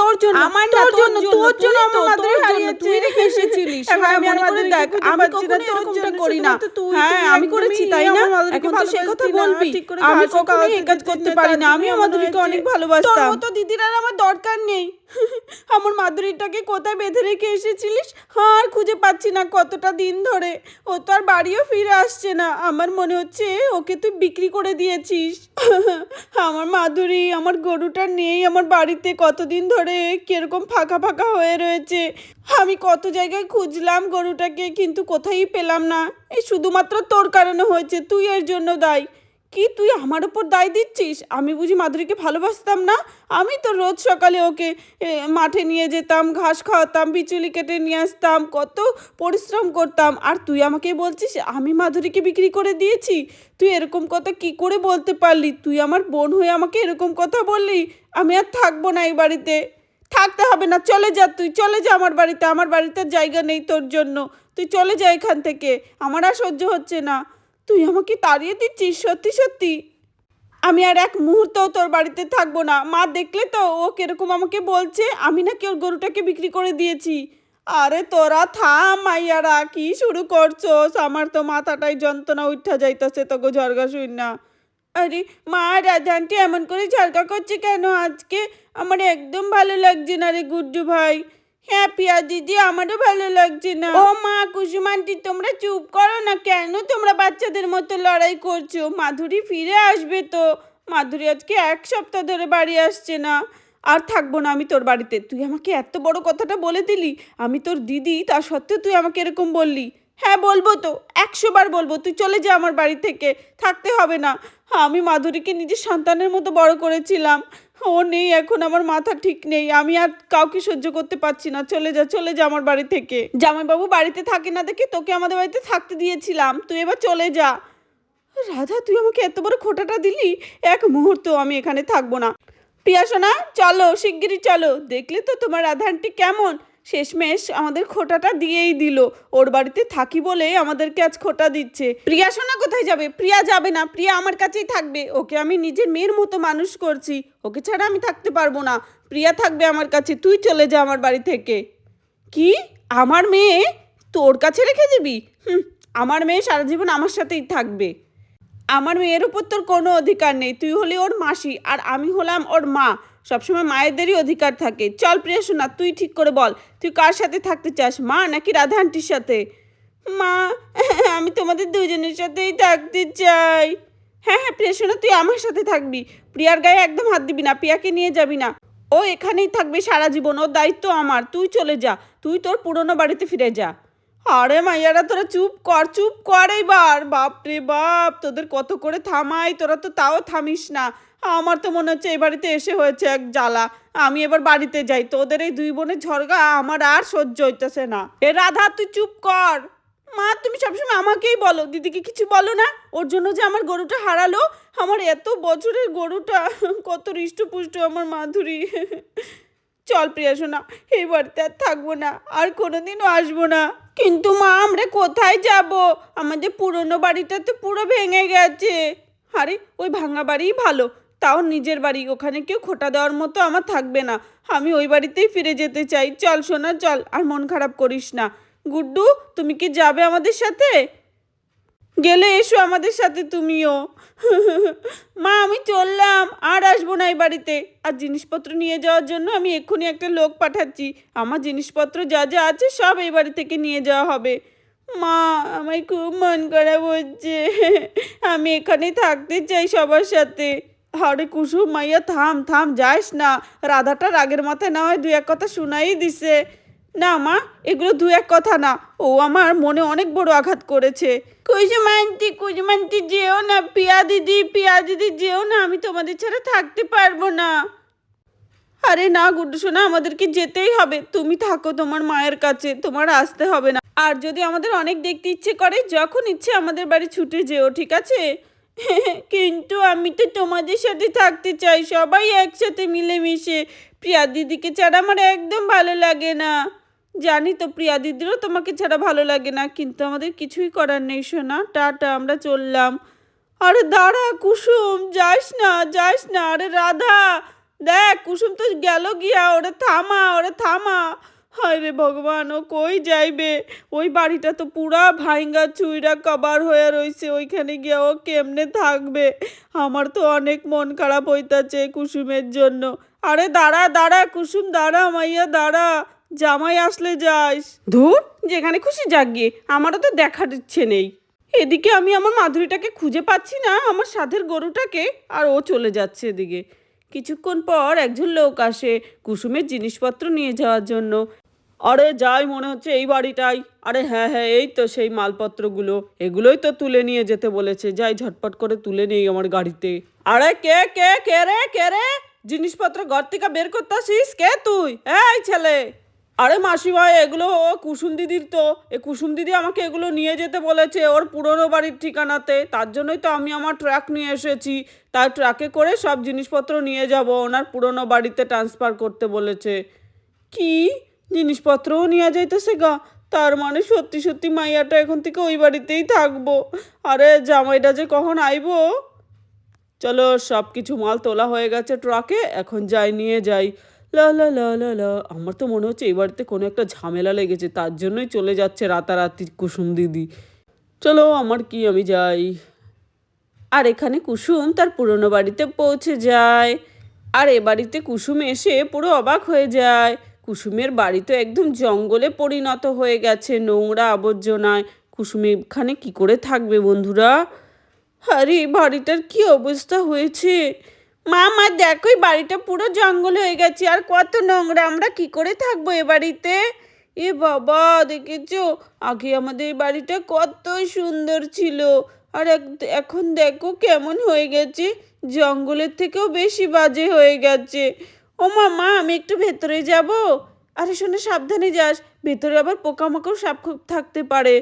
তোর জন্য আমার তোর জন্য তোর জন্য আমার জন্য, হারিয়েছে তুই রেখে এসেছিলিস। হ্যাঁ, আমি মনে করে দেখ, আমি পাচ্ছি না, কখনোই তোর এরকমটা করি না। হ্যাঁ, আমি করেছি, তাই না? এখন তো সেই কথা বলবি। আমি কখনো এই কাজ করতে পারি না। আমিও আমার মাধুরীকে অনেক। ভালোবাসতাম। তোর মতো দিদির আমার দরকার নেই আমার মাধুরীটাকে কোথায় বেঁধে রেখে এসেছিলিস? আর খুঁজে পাচ্ছি না কতটা দিন ধরে। ও তো আর বাড়িও ফিরে আসছে না। আমার মনে হচ্ছে ওকে তুই বিক্রি করে দিয়েছিস। আমার মাধুরী আমার গরুটা নেই আমার বাড়িতে। কতদিন ধরে কীরকম ফাঁকা ফাঁকা হয়ে রয়েছে। আমি কত জায়গায় খুঁজলাম গরুটাকে, কিন্তু কোথায়ই পেলাম না। এই শুধুমাত্র তোর কারণে হয়েছে, তুই এর জন্য দায়। কি তুই আমার ওপর দায় দিচ্ছিস? আমি বুঝি মাধুরীকে ভালোবাসতাম না? আমি তো রোজ সকালে ওকে মাঠে নিয়ে যেতাম, ঘাস খাওয়াতাম, বিচুলি কেটে নিয়ে আসতাম, কত পরিশ্রম করতাম। আর তুই আমাকে বলছিস, আমি মাধুরীকে বিক্রি করে দিয়েছি? তুই এরকম কথা কি করে বলতে পারলি? তুই আমার বোন হয়ে আমাকে এরকম কথা বললি? আমি আর থাকব না এই বাড়িতে। থাকতে হবে না, চলে যা তুই, চলে যা আমার বাড়িতে। আমার বাড়িতে জায়গা নেই তোর জন্য। তুই চলে যা এখান থেকে। আমার আর সহ্য হচ্ছে না। তুই আমাকে তাড়িয়ে দিচ্ছিস, সত্যি সত্যি। আমি আর এক মুহূর্তও তোর বাড়িতে থাকব না। মা, দেখলে তো, ও কীরকম আমাকে বলছে, আমি নাকি ওর গরুটাকে বিক্রি করে দিয়েছি। আরে তোরা থাম, মাইয়ারা, কি শুরু করছোস? আমার তো মাথাটাই যন্ত্রণা উঠা যাইতেছে তোকে ঝরগা শুন না আরে মা রাধানটি এমন করে ঝরকা করছে কেন? আজকে আমার একদম ভালো লাগছে না রে গুড্ডু ভাই। হ্যাঁ পিয়া দিদি আমারও ভালো লাগছে না। ও মা কুসুমান্টি তোমরা চুপ করো না কেন? তোমরা বাচ্চাদের মতো লড়াই করছ। মাধুরী ফিরে আসবে তো। মাধুরী আজকে এক সপ্তাহ ধরে বাড়ি আসছে না। আর থাকব না আমি তোর বাড়িতে। তুই আমাকে এত বড় কথাটা বলে দিলি। আমি তোর দিদি, তা সত্ত্বেও তুই আমাকে এরকম বললি। হ্যাঁ বলব তো। একশো বার বলব। তুই চলে যা আমার বাড়ি থেকে। থাকতে হবে না। আমি মাধুরীকে নিজের সন্তানের মতো বড় করেছিলাম। ও নেই, এখন আমার মাথা ঠিক নেই, আমি আর কাউকে সহ্য করতে পারছি না। চলে যা চলে যা আমার বাড়ি থেকে। জামাইবাবু বাড়িতে থাকে না দেখে তোকে আমাদের বাড়িতে থাকতে দিয়েছিলাম। তুই এবার চলে যা। রাধা, তুই আমাকে এত বড় খোটাটা দিলি? এক মুহূর্ত আমি এখানে থাকব না। প্রিয়া সোনা চলো, শিগগিরই চলো। দেখলে তো তোমার রাধা আন্টি কেমন? শেষমেশ আমাদের খোটাটা দিয়েই দিল। ওর বাড়িতে থাকি বলে আমাদেরকে আজ খোটা দিচ্ছে। প্রিয়া সোনা কোথায় যাবে? প্রিয়া যাবে না। প্রিয়া আমার কাছেই থাকবে। ওকে আমি নিজের মেয়ের মতো মানুষ করছি। ওকে ছাড়া আমি থাকতে পারব না। প্রিয়া থাকবে আমার কাছে। তুই চলে যা আমার বাড়ি থেকে। কি? আমার মেয়ে? তোর কাছে রেখে দিবি? হুম, আমার মেয়ে সারা জীবন আমার সাথেই থাকবে। আমার মেয়ের উপর তোর কোনো অধিকার নেই। তুই হলি ওর মাসি আর আমি হলাম ওর মা। সবসময় মায়েদেরই অধিকার থাকে। চল প্রিয়া শোনা তুই ঠিক করে বল, তুই কার সাথে থাকতে চাস, মা নাকি রাধা আন্টির সাথে? মা, আমি তোমাদের দুজনের সাথেই থাকতে চাই। হ্যাঁ হ্যাঁ প্রিয়া শোনা তুই আমার সাথে থাকবি। প্রিয়ার গায়ে একদম হাত দিবি না, প্রিয়াকে নিয়ে যাবি না। ও এখানেই থাকবে সারা জীবন, ওর দায়িত্ব আমার। তুই চলে যা, তুই তোর পুরনো বাড়িতে ফিরে যা। আরে মাইয়ারা, তোরা চুপ কর চুপ কর এইবার বাপ রে বাপ, তোদের কত করে থামাই, তোরা তো তাও থামিস না। আমার তো মনে হচ্ছে এই বাড়িতে এসে হয়েছে এক জ্বালা। আমি এবার বাড়িতে যাই, তোদের এই দুই বোনের ঝরগা আমার আর সহ্য হইতেছে না। এ রাধা, তুই চুপ কর। মা, তুমি সবসময় আমাকেই বলো, দিদিকে কিছু বলো না। ওর জন্য যে আমার গরুটা হারালো, আমার এত বছরের গরুটা, কত হৃষ্টপুষ্ট আমার মাধুরী। চল প্রিয়া শোনা এই বাড়িতে আর থাকব না, আর কোনোদিনও আসব না। কিন্তু মা, আমরা কোথায় যাব? আমাদের পুরনো বাড়িটা তো পুরো ভেঙে গেছে। আরে, ওই ভাঙা বাড়িই ভালো, তাও নিজের বাড়ি, ওখানে কেউ খোটা দেওয়ার মতো আমার থাকবে না। আমি ওই বাড়িতেই ফিরে যেতে চাই। চল সোনা, চল, আর মন খারাপ করিস না। গুড্ডু, তুমি কি যাবে আমাদের সাথে? গেলে এসো আমাদের সাথে তুমিও। মা, আমি চললাম, আর আসব না এই বাড়িতে। আর জিনিসপত্র নিয়ে যাওয়ার জন্য আমি এক্ষুনি একটা লোক পাঠাচ্ছি। আমার জিনিসপত্র যা যা আছে সব এই বাড়ি থেকে নিয়ে যাওয়া হবে। মা আমার খুব মন খারাপ হচ্ছে। আমি এখানে থাকতে চাই সবার সাথে। আরে কুসুম মাইয়া, থাম থাম, যাস না। রাধাটা রাগের মাথায় না হয় দু এক কথা শোনাই দিছে। না, মা, এগুলো দু এক কথা না। ও আমার মনে অনেক বড় আঘাত করেছে। কুজমান্তি কুজমান্তি, যেও না, পিয়া দিদি পিয়া দিদি, যেও না, আমি তোমাদের ছাড়া থাকতে পারব না। আরে না, গুড্ডু সোনা, আমাদেরকে যেতেই হবে। তুমি থাকো তোমার মায়ের কাছে, তোমার আসতে হবে না। আর যদি আমাদের অনেক দেখতে ইচ্ছে করে, যখন ইচ্ছে আমাদের বাড়ি ছুটে যেও, ঠিক আছে? কিন্তু আমি তো তোমাদের সাথে থাকতে চাই, সবাই একসাথে মিলেমিশে। প্রিয়া দিদিকে ছাড়া আমার একদম ভালো লাগে না। জানি তো প্রিয়া দিদিরও তোমাকে ছাড়া ভালো লাগে না, কিন্তু আমাদের কিছুই করার নেই, সোনা। টাটা, আমরা চললাম। আরে দাঁড়া, কুসুম, যাস না যাস না, আরে রাধা। দেখ, কুসুম তো গেল গিয়া, ওরে থামা ওরে থামা। হায় রে ভগবান, ও কই যাইবে? ওই বাড়িটা তো পুরা ভাইঙ্গা চুইরা কবার হয়ে রইছে, ওইখানে গিয়া ও কেমনে থাকবে? আমার তো অনেক মন খারাপ হইতাছে কুসুমের জন্য। আরে দাঁড়া দাঁড়া, কুসুম, দাঁড়া, মাইয়া, দাঁড়া। জামাই আসলে যাইস ধুর, যেখানে খুশি যাক গিয়ে আমারও তো দেখার ইচ্ছে নেই। এদিকে আমি আমার মাধুরীটাকে খুঁজে পাচ্ছি না, আমার সাধের গরুটাকে, আর ও চলে যাচ্ছে এদিকে। কিছুক্ষণ পর একজন লোক আসে কুসুমের জিনিসপত্র নিয়ে যাওয়ার জন্য। আরে, যাই মনে হচ্ছে এই বাড়িটাই। আরে হ্যাঁ হ্যাঁ এই তো সেই মালপত্রগুলো। এগুলোই তো তুলে নিয়ে যেতে বলেছে। যাই ঝটপট করে তুলে নেই আমার গাড়িতে। আরে, কে কে কে রে কে রে? জিনিসপত্র ঘর থেকে বের করতেছিস কে তুই? এই ছেলে! আরে মাসিমা এগুলো ও কুসুম দিদির তো। এ কুসুম দিদি আমাকে এগুলো নিয়ে যেতে বলেছে ওর পুরনো বাড়ির ঠিকানাতে। তার জন্যই তো আমি আমার ট্রাক নিয়ে এসেছি। তার ট্রাকে করে সব জিনিসপত্র নিয়ে যাব। ওনার পুরনো বাড়িতে ট্রান্সফার করতে বলেছে। কি? জিনিসপত্রও নিয়ে যাইতেছে গা। তার মানে সত্যি সত্যি মাইয়াটা এখন থেকে ওই বাড়িতেই থাকব। আরে জামাইটা যে কখন আইবো? চলো সব কিছু মাল তোলা হয়ে গেছে ট্রাকে এখন যাই, নিয়ে যাই। লা লা লা লা লা। আমার তো মনে হচ্ছে এই বাড়িতে কোনো একটা ঝামেলা লেগেছে, তার জন্যই চলে যাচ্ছে রাতারাতি কুসুম দিদি। চলো, আমার কি আমি যাই। আর এখানে কুসুম তার পুরনো বাড়িতে পৌঁছে যায়। আর এ বাড়িতে কুসুম এসে পুরো অবাক হয়ে যায়। কুসুমের বাড়ি তো একদম জঙ্গলে পরিণত হয়ে গেছে, নোংরা আবর্জনায়। কুসুম এখানে কি করে থাকবে বন্ধুরা? আরে, বাড়িটার কি অবস্থা হয়েছে? মা মা, দেখো বাড়িটা পুরো জঙ্গল হয়ে গেছে, আর কত নোংরা, আমরা কি করে থাকব এ বাড়িতে? এ বাবা, দেখেছ? আগে আমাদের এই বাড়িটা কত সুন্দর ছিল, আর এখন দেখো কেমন হয়ে গেছে, জঙ্গলের থেকেও বেশি বাজে হয়ে গেছে। ও মা আমি একটু ভেতরে যাব? আরে শোনো সাবধানে যাস, ভেতরে আবার পোকামাকড় সাপ থাকতে পারে।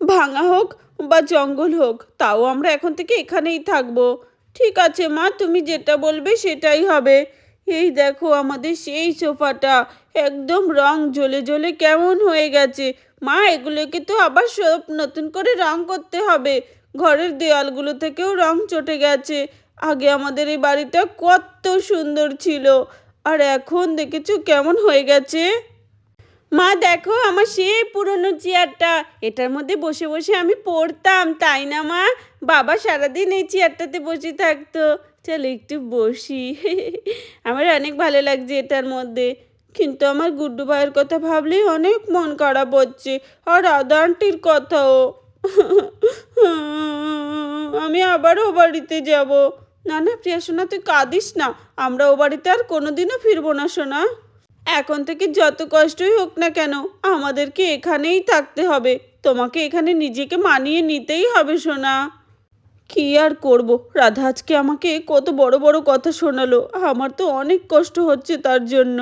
ভাঙা হোক বা জঙ্গল হোক, তাও আমরা এখন থেকে এখানেই থাকব। ঠিক আছে, মা, তুমি যেটা বলবে সেটাই হবে। এই দেখো আমাদের সেই সোফাটা, একদম রং জ্বলে জ্বলে কেমন হয়ে গেছে। মা, এগুলোকে তো আবার সব নতুন করে রং করতে হবে। ঘরের দেওয়ালগুলো থেকেও রং চটে গেছে। আগে আমাদের এই বাড়িটা কত সুন্দর ছিল। আর এখন দেখেছ কেমন হয়ে গেছে? মা, দেখো আমার সেই পুরনো চেয়ারটা। এটার মধ্যে বসে বসে আমি পড়তাম, তাই না মা? বাবা সারাদিন এই চেয়ারটাতে বসে থাকতো। চল একটু বসি। আমার অনেক ভালো লাগছে এটার মধ্যে। কিন্তু আমার গুড্ডু ভাইয়ের কথা ভাবলেই অনেক মন খারাপ হচ্ছে। আর রাধা আন্টির কথাও। আমি আবার ও বাড়িতে যাব। না না প্রিয়া সোনা তুই কাঁদিস না। আমরা ও বাড়িতে আর কোনোদিনও ফিরবো না, সোনা। এখন থেকে যত কষ্টই হোক না কেন, আমাদেরকে এখানেই থাকতে হবে। তোমাকে এখানে নিজেকে মানিয়ে নিতেই হবে, সোনা। কি আর করব? রাধা আজকে আমাকে কত বড় বড় কথা শোনালো। আমার তো অনেক কষ্ট হচ্ছে তার জন্য।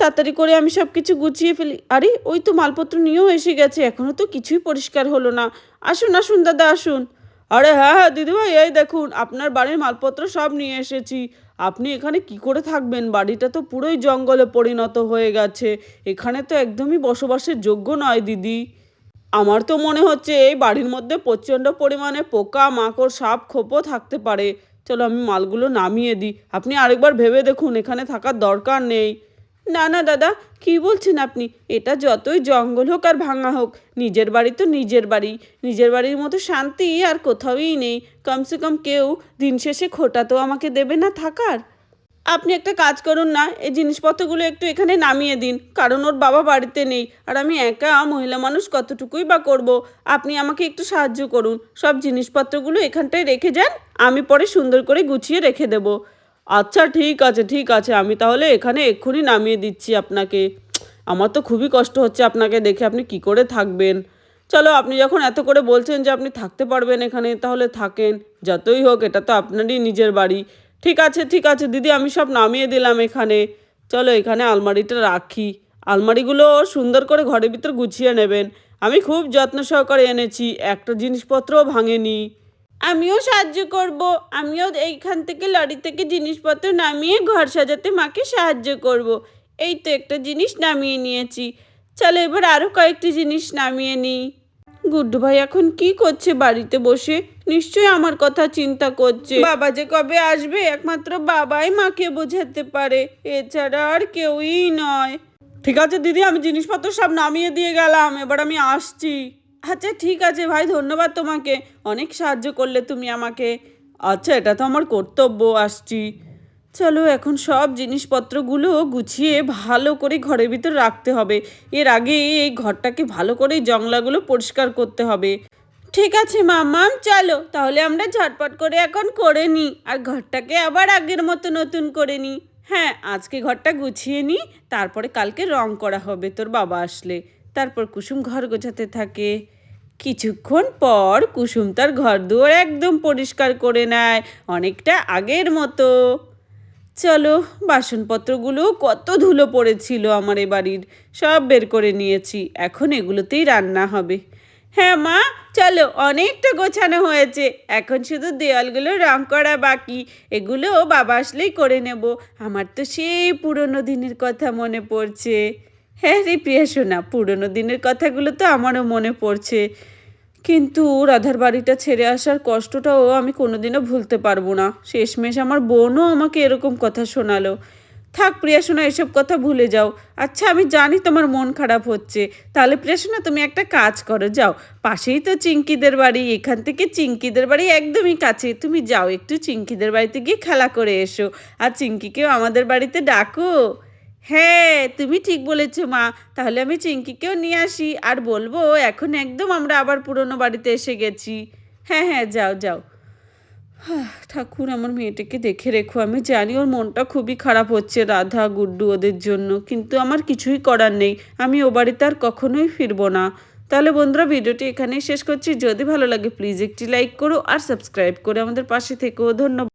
তাড়াতাড়ি করে আমি সব কিছু গুছিয়ে ফেলি। আরে, ওই তো মালপত্র নিয়েও এসে গেছে। এখনও তো কিছুই পরিষ্কার হলো না। আসুন আসুন, দাদা, আসুন। আরে হ্যাঁ হ্যাঁ দিদিভাই, এই দেখুন, আপনার বাড়ির মালপত্র সব নিয়ে এসেছি। আপনি এখানে কি করে থাকবেন? বাড়িটা তো পুরোই জঙ্গলে পরিণত হয়ে গেছে। এখানে তো একদমই বসবাসের যোগ্য নয়, দিদি। আমার তো মনে হচ্ছে এই বাড়ির মধ্যে প্রচণ্ড পরিমাণে পোকা, মাকড়, সাপ, খোপও থাকতে পারে। চলো আমি মালগুলো নামিয়ে দিই। আপনি আরেকবার ভেবে দেখুন, এখানে থাকার দরকার নেই। না না, দাদা, কি বলছেন আপনি? এটা যতই জঙ্গল হোক আর ভাঙা হোক, নিজের বাড়ি তো নিজের বাড়ি। নিজের বাড়ির মতো শান্তি আর কোথাওই নেই। কমসে কম কেউ দিন শেষে খোটা তো আমাকে দেবে না থাকার। আপনি একটা কাজ করুন না, এই জিনিসপত্রগুলো একটু এখানে নামিয়ে দিন, কারণ ওর বাবা বাড়িতে নেই, আর আমি একা মহিলা মানুষ কতটুকুই বা করব? আপনি আমাকে একটু সাহায্য করুন। সব জিনিসপত্রগুলো এখানটায় রেখে যান, আমি পরে সুন্দর করে গুছিয়ে রেখে দেব। আচ্ছা ঠিক আছে ঠিক আছে, আমি তাহলে এখানে এক্ষুনি নামিয়ে দিচ্ছি আপনাকে। আমার তো খুবই কষ্ট হচ্ছে আপনাকে দেখে, আপনি কি করে থাকবেন? চলো, আপনি যখন এত করে বলছেন যে আপনি থাকতে পারবেন এখানে, তাহলে থাকেন, যতই হোক, এটা তো আপনারই নিজের বাড়ি। ঠিক আছে ঠিক আছে, দিদি, আমি সব নামিয়ে দিলাম এখানে। চলো, এখানে আলমারিটা রাখি। আলমারিগুলো সুন্দর করে ঘরের ভিতর গুছিয়ে নেবেন। আমি খুব যত্ন সহকারে এনেছি, একটা জিনিসপত্রও ভাঙেনি। আমিও সাহায্য করব। আমিও এইখান থেকে লরি থেকে জিনিসপত্র নামিয়ে ঘর সাজাতে মাকে সাহায্য করব। এই তো একটা জিনিস নামিয়ে নিয়েছি। চলো এবার আরও কয়েকটি জিনিস নামিয়ে নিই। গুড্ডু ভাই এখন কি করছে বাড়িতে বসে? নিশ্চয়ই আমার কথা চিন্তা করছে। বাবা যে কবে আসবে একমাত্র বাবাই মাকে বোঝাতে পারে। এছাড়া আর কেউই নয়। ঠিক আছে দিদি, আমি জিনিসপত্র সব নামিয়ে দিয়ে গেলাম। এবার আমি আসছি। আচ্ছা ঠিক আছে ভাই, ধন্যবাদ তোমাকে। অনেক সাহায্য করলে তুমি আমাকে। আচ্ছা এটা তো আমার কর্তব্য, আসছি। চলো, এখন সব জিনিসপত্রগুলো গুছিয়ে ভালো করে ঘরের ভিতর রাখতে হবে। এর আগে এই ঘরটাকে ভালো করে জংলাগুলো পরিষ্কার করতে হবে। ঠিক আছে মাম্মাম চলো। তাহলে আমরা ঝটপট করে এখন করে নিই। আর ঘরটাকে আবার আগের মতো নতুন করে নিই। হ্যাঁ আজকে ঘরটা গুছিয়ে নিই। তারপরে কালকে রং করা হবে, তোর বাবা আসলে। তারপর কুসুম ঘর গোছাতে থাকে। কিছুক্ষণ পর কুসুম তার ঘর দুয়ার একদম পরিষ্কার করে নেয়, অনেকটা আগের মতো। চলো, বাসনপত্রগুলো কত ধুলো পড়েছিল আমার এ বাড়ির, সব বের করে নিয়েছি, এখন এগুলোতেই রান্না হবে। হ্যাঁ মা, চলো, অনেকটা গোছানো হয়েছে, এখন শুধু দেওয়ালগুলো রং করা বাকি, এগুলো বাবা আসলেই করে নেব, আমার তো সেই পুরনো দিনের কথা মনে পড়ছে। হ্যাঁ রে প্রিয়া শোনা পুরনো দিনের কথাগুলো তো আমারও মনে পড়ছে। কিন্তু রাধার বাড়িটা ছেড়ে আসার কষ্টটাও আমি কোনোদিনও ভুলতে পারব না। শেষমেশ আমার বোনও আমাকে এরকম কথা শোনালো। থাক প্রিয়া শোনা এসব কথা ভুলে যাও। আচ্ছা আমি জানি তোমার মন খারাপ হচ্ছে। তাহলে প্রিয়া শোনা তুমি একটা কাজ করো, যাও। পাশেই তো চিঙ্কিদের বাড়ি, এখান থেকে চিঙ্কিদের বাড়ি একদমই কাছে। তুমি যাও, একটু চিঙ্কিদের বাড়িতে গিয়ে খেলা করে এসো। আর চিঙ্কিকেও আমাদের বাড়িতে ডাকো। হ্যাঁ তুমি ঠিক বলেছ মা। তাহলে আমি চিঙ্কিকেও নিয়ে আসি। আর বলব, এখন একদম আমরা আবার পুরনো বাড়িতে এসে গেছি। হ্যাঁ হ্যাঁ যাও যাও। ঠাকুর, আমার মেয়েটাকে দেখে রেখো। আমি জানি ওর মনটা খুবই খারাপ হচ্ছে রাধা, গুড্ডু ওদের জন্য, কিন্তু আমার কিছুই করার নেই। আমি ও বাড়িতে আর কখনোই ফিরবো না। তাহলে বন্ধুরা, ভিডিওটি এখানেই শেষ করছি। যদি ভালো লাগে, প্লিজ একটি লাইক করো আর সাবস্ক্রাইব করে আমাদের পাশে থেকো। ধন্যবাদ।